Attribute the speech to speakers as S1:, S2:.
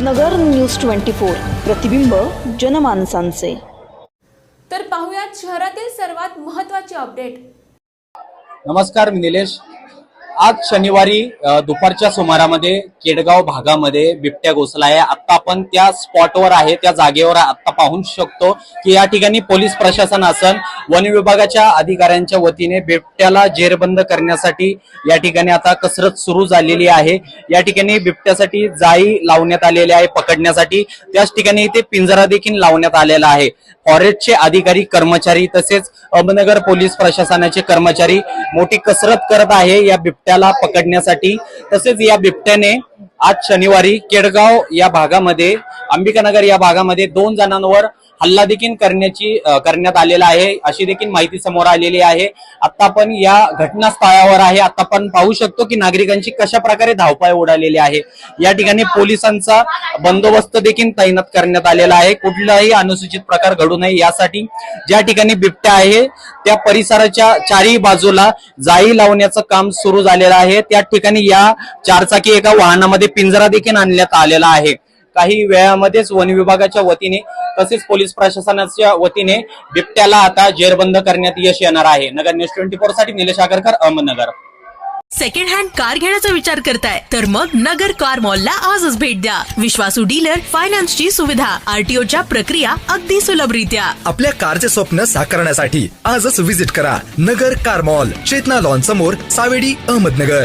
S1: नगर news twenty four. प्रतिबिंब जनमानसांचे.
S2: तर पाहुयात शहरातील सर्वात महत्त्वाचे अपडेट.
S3: नमस्कार मी निलेश. आज शनिवारी दुपारच्या सुमारामध्ये केडगाव भागामध्ये बिबट्या घोसला आहे. आता आपण त्या स्पॉटवर आहे त्या जागेवर आता पाहू शकतो की या ठिकाणी पोलीस प्रशासन असन वन विभागाच्या अधिकाऱ्यांच्या वतीने बिबट्याला जेरबंद करण्यासाठी या ठिकाणी आता कसरत सुरू झालेली आहे. या ठिकाणी बिबट्यासाठी जाळी लावण्यात आलेली आहे पकडण्यासाठी. त्याच ठिकाणी इथे पिंजरा देखील लावण्यात आलेला आहे. फॉरेस्टचे अधिकारी कर्मचारी तसेच अहमदनगर पोलीस प्रशासनाचे कर्मचारी मोठी कसरत करत आहे या बिबट्याला पकडण्यासाठी. तसेच या बिबट्याने आज शनिवारी केडगाव या भागामध्ये अंबिकानगर या भागामध्ये दोन जणांवर हल्ला देखील करण्याची करण्यात आलेला आहे. अशी देखील माहिती समोर आलेली आहे. आता आपण या घटनास्थळावर आहे. आता आपण पाहू शकतो की नागरिकांची कशा प्रकारे धावपाय उडालेली आहे. या ठिकाणी पोलिसांचा बंदोबस्त देखील तैनात करण्यात आलेला आहे. कुठलाही अनुसूचित प्रकार घडू नये यासाठी ज्या ठिकाणी बिबट्या आहे त्या परिसराच्या चारही बाजूला जाळी लावण्याचं काम सुरू झालेलं आहे. त्या ठिकाणी या चारचाकी एका वाहनामध्ये पिंजरा देखील आणण्यात आलेला आहे. काही वेळामध्येच वन विभागाच्या वतीने तसेच पोलीस प्रशासनाच्या वतीने बिबट्याला आता जेरबंद करण्यात यश येणार आहे. Nagar news twenty फोरसाठी Nilesh Agarkar Ahmednagar.
S4: Second hand car घेण्याचा विचार करताय. तर मग नगर कार मॉलला आजच भेट द्या. विश्वासू डीलर फायनान्सची सुविधा. आरटीओच्या प्रक्रिया अगदी सुलभरित्या.
S5: आपल्या कारचे स्वप्न साकारण्यासाठी आजच विजिट करा. Nagar car mall Chetana lawn समोर सावेडी अहमदनगर.